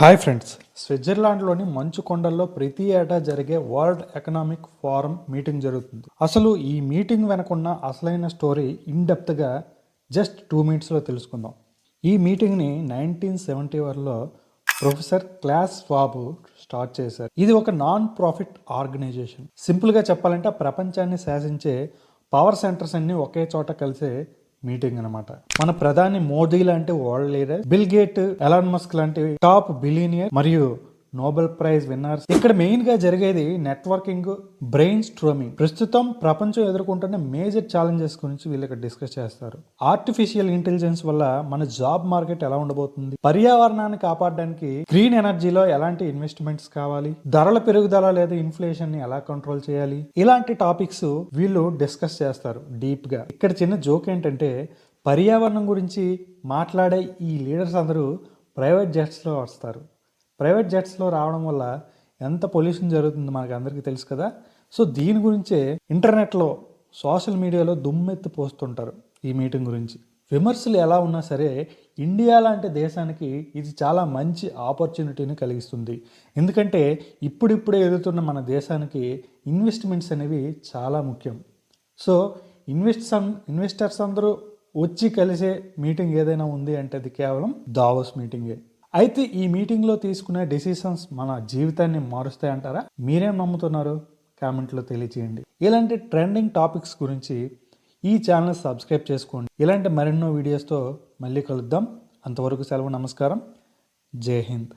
Hi friends. స్విట్జర్లాండ్లోని మంచు కొండల్లో ప్రతి ఏటా జరిగే వరల్డ్ ఎకనామిక్ ఫోరం మీటింగ్ జరుగుతుంది. అసలు ఈ మీటింగ్ వెనకున్న అసలైన స్టోరీ ఇన్ డెప్త్గా జస్ట్ టూ మినిట్స్లో తెలుసుకుందాం. ఈ మీటింగ్ని నైన్టీన్ సెవెంటీ వన్లో ప్రొఫెసర్ క్లాస్ స్వాబ్ స్టార్ట్ చేశారు. ఇది ఒక నాన్ ప్రాఫిట్ ఆర్గనైజేషన్. సింపుల్గా చెప్పాలంటే ప్రపంచాన్ని శాసించే పవర్ సెంటర్స్ అన్నీ ఒకే చోట కలిసే మీటింగ్ అనమాట మన ప్రధాని మోదీ లాంటి world leader Bill Gate Elon Musk లాంటి టాప్ బిలీనియర్ మరియు నోబెల్ ప్రైజ్ విన్నర్స్ ఇక్కడ మెయిన్గా జరిగేది నెట్వర్కింగ్ బ్రెయిన్ స్ట్రోమింగ్ ప్రస్తుతం ప్రపంచం ఎదుర్కొంటున్న మేజర్ ఛాలెంజెస్ గురించి వీళ్ళు ఇక్కడ డిస్కస్ చేస్తారు. ఆర్టిఫిషియల్ ఇంటెలిజెన్స్ వల్ల మన జాబ్ మార్కెట్ ఎలా ఉండబోతుంది? పర్యావరణాన్ని కాపాడడానికి గ్రీన్ ఎనర్జీలో ఎలాంటి ఇన్వెస్ట్మెంట్స్ కావాలి? ధరల పెరుగుదల లేదా ఇన్ఫ్లేషన్ని ఎలా కంట్రోల్ చేయాలి? ఇలాంటి టాపిక్స్ వీళ్ళు డిస్కస్ చేస్తారు డీప్గా. ఇక్కడ చిన్న జోక్ ఏంటంటే పర్యావరణం గురించి మాట్లాడే ఈ లీడర్స్ అందరూ ప్రైవేట్ జెట్స్లో వస్తారు. ప్రైవేట్ జెట్స్లో రావడం వల్ల ఎంత పొల్యూషన్ జరుగుతుందో మనకు అందరికీ తెలుసు కదా. సో దీని గురించే ఇంటర్నెట్లో సోషల్ మీడియాలో దుమ్మెత్తి పోస్తుంటారు ఈ మీటింగ్ గురించి. విమర్శలు ఎలా ఉన్నా సరే ఇండియా లాంటి దేశానికి ఇది చాలా మంచి ఆపర్చునిటీని కలిగిస్తుంది. ఎందుకంటే ఇప్పుడిప్పుడే ఎదుగుతున్న మన దేశానికి ఇన్వెస్ట్మెంట్స్ అనేవి చాలా ముఖ్యం. సో ఇన్వెస్ట్ ఇన్వెస్టర్స్ అందరూ వచ్చి కలిసే మీటింగ్ ఏదైనా ఉంది అంటే అది కేవలం దావోస్ మీటింగే. అయితే ఈ మీటింగ్లో తీసుకునే డెసిషన్స్ మన జీవితాన్ని మారుస్తాయి అంటారా మీరేం నమ్ముతున్నారు? కామెంట్లో తెలియచేయండి. ఇలాంటి ట్రెండింగ్ టాపిక్స్ గురించి ఈ ఛానల్ సబ్స్క్రైబ్ చేసుకోండి. ఇలాంటి మరెన్నో వీడియోస్తో మళ్ళీ కలుద్దాం. అంతవరకు సెలవు నమస్కారం. జై హింద్.